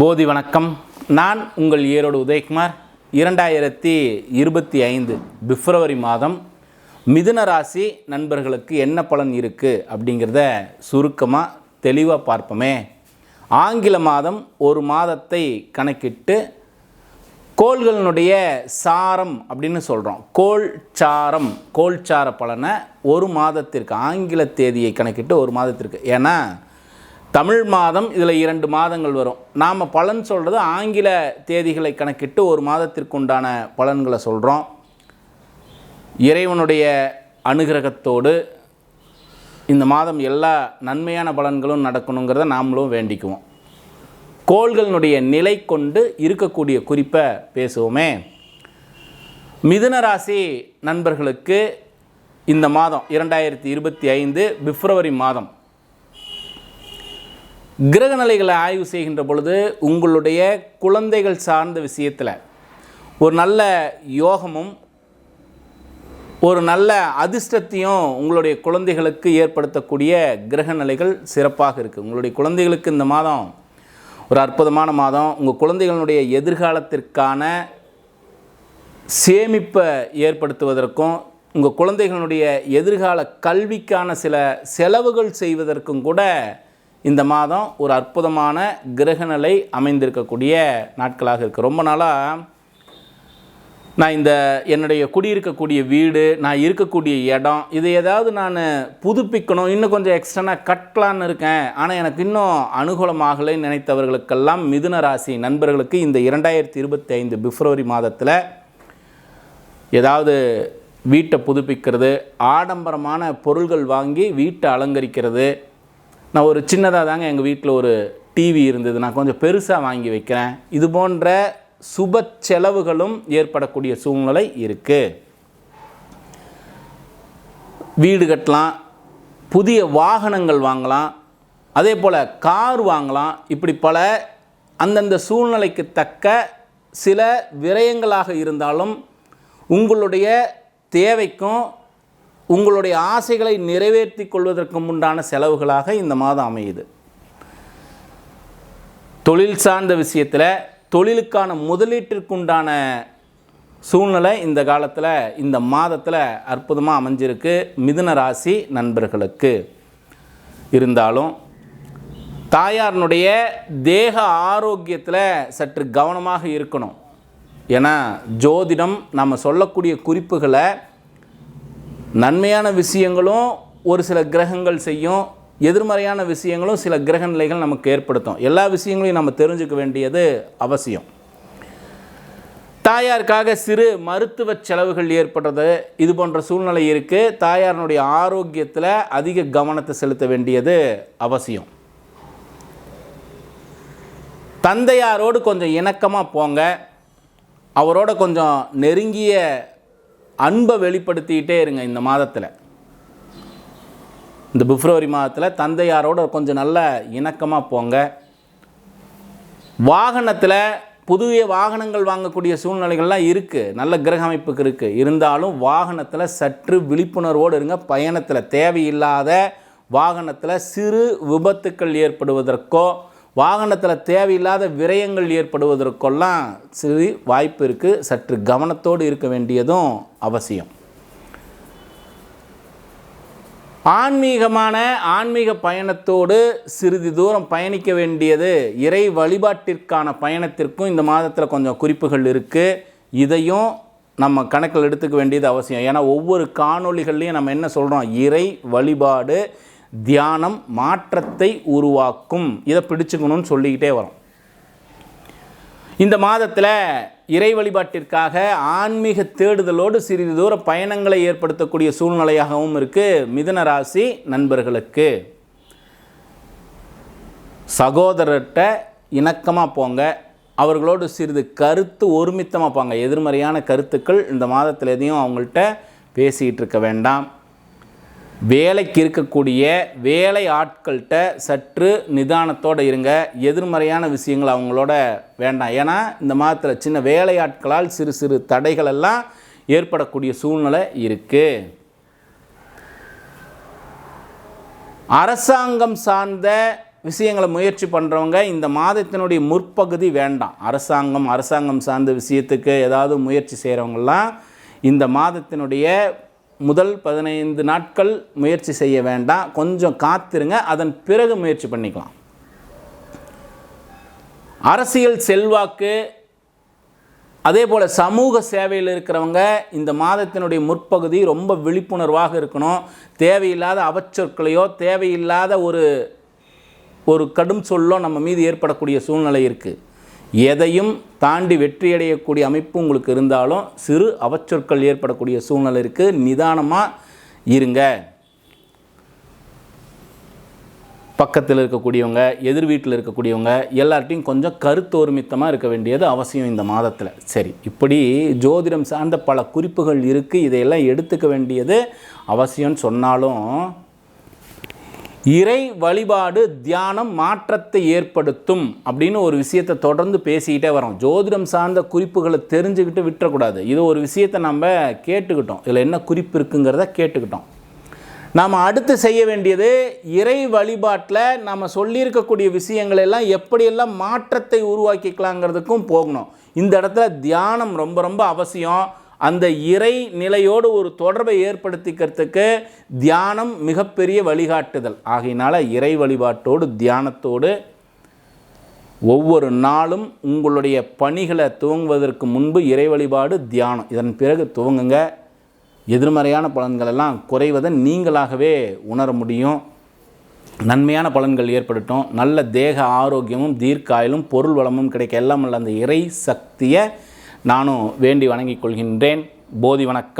போதி வணக்கம். நான் உங்கள் ஈரோடு உதயகுமார். இரண்டாயிரத்தி இருபத்தி ஐந்து பிப்ரவரி மாதம் மிதுன ராசி நண்பர்களுக்கு என்ன பலன் இருக்குது அப்படிங்கிறத சுருக்கமாக தெளிவாக பார்ப்போமே. ஆங்கில மாதம் ஒரு மாதத்தை கணக்கிட்டு கோள்களினுடைய சாரம் அப்படின்னு சொல்கிறோம் கோள் சாரம் கோள் சார பலனை ஒரு மாதத்திற்கு ஆங்கில தேதியை கணக்கிட்டு ஒரு மாதத்திற்கு. ஏன்னா தமிழ் மாதம் இதில் இரண்டு மாதங்கள் வரும். நாம் பலன் சொல்கிறது ஆங்கில தேதிகளை கணக்கிட்டு ஒரு மாதத்திற்கு உண்டான பலன்களை சொல்கிறோம் இறைவனுடைய அனுகிரகத்தோடு இந்த மாதம் எல்லா நன்மையான பலன்களும் நடக்கணுங்கிறத நாமளும் வேண்டிக்குவோம். கோள்களினுடைய நிலை கொண்டு இருக்கக்கூடிய குறிப்பை பேசுவோமே. மிதுன ராசி நண்பர்களுக்கு இந்த மாதம் இரண்டாயிரத்தி இருபத்தி ஐந்து பிப்ரவரி மாதம் கிரகநிலைகளை ஆய்வு செய்கின்ற பொழுது உங்களுடைய குழந்தைகள் சார்ந்த விஷயத்தில் ஒரு நல்ல யோகமும் ஒரு நல்ல அதிர்ஷ்டத்தையும் உங்களுடைய குழந்தைகளுக்கு ஏற்படுத்தக்கூடிய கிரகநிலைகள் சிறப்பாக இருக்குது உங்களுடைய குழந்தைகளுக்கு இந்த மாதம் ஒரு அற்புதமான மாதம். உங்கள் குழந்தைகளுடைய எதிர்காலத்திற்கான சேமிப்பை ஏற்படுத்துவதற்கும் உங்கள் குழந்தைகளுடைய எதிர்கால கல்விக்கான சில செலவுகள் செய்வதற்கும் கூட இந்த மாதம் ஒரு அற்புதமான கிரகநிலை அமைந்திருக்கக்கூடிய நாட்களாக இருக்குது ரொம்ப நாளாக நான் இந்த என்னுடைய குடியிருக்கக்கூடிய வீடு நான் இருக்கக்கூடிய இடம் இது ஏதாவது நான் புதுப்பிக்கணும் இன்னும் கொஞ்சம் எக்ஸ்டர்னாக கட்டலான்னு இருக்கேன். ஆனால் எனக்கு இன்னும் அனுகூலமாகலை நினைத்தவர்களுக்கெல்லாம் மிதுன ராசி நண்பர்களுக்கு இந்த இரண்டாயிரத்தி இருபத்தி ஐந்து பிப்ரவரி மாதத்தில் ஏதாவது வீட்டை புதுப்பிக்கிறது ஆடம்பரமான பொருள்கள் வாங்கி வீட்டை அலங்கரிக்கிறது நான் ஒரு சின்னதாக தாங்க எங்கள் வீட்டில் ஒரு டிவி இருந்தது. நான் கொஞ்சம் பெருசாக வாங்கி வைக்கிறேன். இது போன்ற சுப செலவுகளும் ஏற்படக்கூடிய சூழ்நிலை இருக்குது வீடு கட்டலாம் புதிய வாகனங்கள் வாங்கலாம் அதே போல் கார் வாங்கலாம். இப்படி பல அந்தந்த சூழ்நிலைக்கு தக்க சில விரயங்களாக இருந்தாலும் உங்களுடைய தேவைக்கும் உங்களுடைய ஆசைகளை நிறைவேற்றி கொள்வதற்கு உண்டான செலவுகளாக இந்த மாதம் அமையுது. தொழில் சார்ந்த விஷயத்தில் தொழிலுக்கான முதலீட்டிற்குண்டான சூழ்நிலை இந்த காலத்தில் இந்த மாதத்தில் அற்புதமாக அமைஞ்சிருக்கு. மிதுன ராசி நண்பர்களுக்கு இருந்தாலும் தாயாரினுடைய தேக ஆரோக்கியத்தில் சற்று கவனமாக இருக்கணும். ஏன்னா ஜோதிடம் நம்ம சொல்லக்கூடிய குறிப்புகளை நன்மையான விஷயங்களும் ஒரு சில கிரகங்கள் செய்யும் எதிர்மறையான விஷயங்களும் சில கிரக நிலைகள் நமக்கு ஏற்படுத்தும். எல்லா விஷயங்களையும் நம்ம தெரிஞ்சுக்க வேண்டியது அவசியம். தாயாருக்காக சிறு மருத்துவ செலவுகள் ஏற்படுறது இது போன்ற சூழ்நிலை இருக்குது தாயாரினுடைய ஆரோக்கியத்தில் அதிக கவனத்தை செலுத்த வேண்டியது அவசியம். தந்தையாரோடு கொஞ்சம் இணக்கமாக போங்க. அவரோட கொஞ்சம் நெருங்கிய அன்பை வெளிப்படுத்திக்கிட்டே இருங்க இந்த மாதத்தில். இந்த பிப்ரவரி மாதத்தில் தந்தையாரோட கொஞ்சம் நல்ல இணக்கமாக போங்க. வாகனத்தில் புதிய வாகனங்கள் வாங்கக்கூடிய சூழ்நிலைகள்லாம் இருக்குது நல்ல கிரக அமைப்புக்கு இருக்குது இருந்தாலும் வாகனத்தில் சற்று விழிப்புணர்வோடு இருங்க. பயணத்தில் தேவையில்லாத வாகனத்தில் சிறு விபத்துக்கள் ஏற்படுவதற்கோ வாகனத்தில் தேவையில்லாத விரயங்கள் ஏற்படுவதற்கெல்லாம் சிறு வாய்ப்பு இருக்குது சற்று கவனத்தோடு இருக்க வேண்டியதும் அவசியம். ஆன்மீகமான ஆன்மீக பயணத்தோடு சிறிது தூரம் பயணிக்க வேண்டியது இறை வழிபாட்டிற்கான பயணத்திற்கும் இந்த மாதத்தில் கொஞ்சம் குறிப்புகள் இருக்குது இதையும் நம்ம கணக்கில் எடுத்துக்க வேண்டியது அவசியம். ஏன்னா ஒவ்வொரு காணொளிகள்லையும் நம்ம என்ன சொல்கிறோம் இறை வழிபாடு தியானம் மாற்றத்தை உருவாக்கும். இதை பிடிச்சுக்கணும்னு சொல்லிக்கிட்டே வரோம். இந்த மாதத்தில் இறை வழிபாட்டிற்காக ஆன்மீக தேடுதலோடு சிறிது தூர பயணங்களை ஏற்படுத்தக்கூடிய சூழ்நிலையாகவும் இருக்குது மிதன ராசி நண்பர்களுக்கு. சகோதரர்கிட்ட இணக்கமாக போங்க. அவர்களோடு சிறிது கருத்து ஒருமித்தமாக போங்க. எதிர்மறையான கருத்துக்கள் இந்த மாதத்தில் எதையும் அவங்கள்ட்ட பேசிகிட்டு இருக்க வேண்டாம். வேலைக்கு இருக்கக்கூடிய வேலை ஆட்கள்கிட்ட சற்று நிதானத்தோடு இருங்க. எதிர்மறையான விஷயங்கள் அவங்களோட வேண்டாம். ஏன்னா இந்த மாதத்தில் சின்ன வேலை ஆட்களால் சிறு சிறு தடைகள் எல்லாம் ஏற்படக்கூடிய சூழ்நிலை இருக்குது அரசாங்கம் சார்ந்த விஷயங்களை முயற்சி பண்ணுறவங்க இந்த மாதத்தினுடைய முற்பகுதி வேண்டாம். அரசாங்கம் அரசாங்கம் சார்ந்த விஷயத்துக்கு ஏதாவது முயற்சி செய்கிறவங்கெல்லாம் இந்த மாதத்தினுடைய முதல் பதினைந்து நாட்கள் முயற்சி செய்ய வேண்டாம். கொஞ்சம் காத்திருங்க. அதன் பிறகு முயற்சி பண்ணிக்கலாம். அரசியல் செல்வாக்கு அதே போல் சமூக சேவையில் இருக்கிறவங்க இந்த மாதத்தினுடைய முற்பகுதி ரொம்ப விழிப்புணர்வாக இருக்கணும். தேவையில்லாத அவச்சொற்களையோ தேவையில்லாத ஒரு ஒரு கடும் சொல்லோ நம்ம மீது ஏற்படக்கூடிய சூழ்நிலை இருக்குது எதையும் தாண்டி வெற்றியடையக்கூடிய அமைப்பு உங்களுக்கு இருந்தாலும் சிறு அவச்சொற்கள் ஏற்படக்கூடிய சூழ்நிலை இருக்குது நிதானமாக இருங்க. பக்கத்தில் இருக்கக்கூடியவங்க எதிர் வீட்டில் இருக்கக்கூடியவங்க எல்லார்ட்டையும் கொஞ்சம் கருத்தோர்மித்தமாக இருக்க வேண்டியது அவசியம் இந்த மாதத்தில். சரி இப்படி ஜோதிடம் சார்ந்த பல குறிப்புகள் இருக்குது இதையெல்லாம் எடுத்துக்க வேண்டியது அவசியம்னு சொன்னாலும் இறை வழிபாடு தியானம் மாற்றத்தை ஏற்படுத்தும் அப்படின்னு ஒரு விஷயத்தை தொடர்ந்து பேசிக்கிட்டே வரோம். ஜோதிடம் சார்ந்த குறிப்புகளை தெரிஞ்சுக்கிட்டு விட்டுறக்கூடாது. இது ஒரு விஷயத்தை நம்ம கேட்டுக்கிட்டோம். இதில் என்ன குறிப்பு இருக்குங்கிறத கேட்டுக்கிட்டோம். நாம் அடுத்து செய்ய வேண்டியது இறை வழிபாட்டில் நம்ம சொல்லியிருக்கக்கூடிய விஷயங்கள் எல்லாம் எப்படியெல்லாம் மாற்றத்தை உருவாக்கிக்கலாங்கிறதுக்கும் போகணும். இந்த இடத்துல தியானம் ரொம்ப ரொம்ப அவசியம். அந்த இறை நிலையோடு ஒரு தொடர்பை ஏற்படுத்திக்கிறதுக்கு தியானம் மிகப்பெரிய வழிகாட்டுதல். ஆகையினால் இறை வழிபாட்டோடு தியானத்தோடு ஒவ்வொரு நாளும் உங்களுடைய பணிகளை துவங்குவதற்கு முன்பு இறை வழிபாடு தியானம். இதன் பிறகு துவங்குங்க. எதிர்மறையான பலன்கள் எல்லாம் குறைவதை நீங்களாகவே உணர முடியும். நன்மையான பலன்கள் ஏற்படட்டும். நல்ல தேக ஆரோக்கியமும் தீர்க்காயலும் பொருள் வளமும் கிடைக்க எல்லாம் அல்ல அந்த இறை சக்தியை நானும் வேண்டி வணங்கிக் கொள்கின்றேன். போதி வணக்கம்.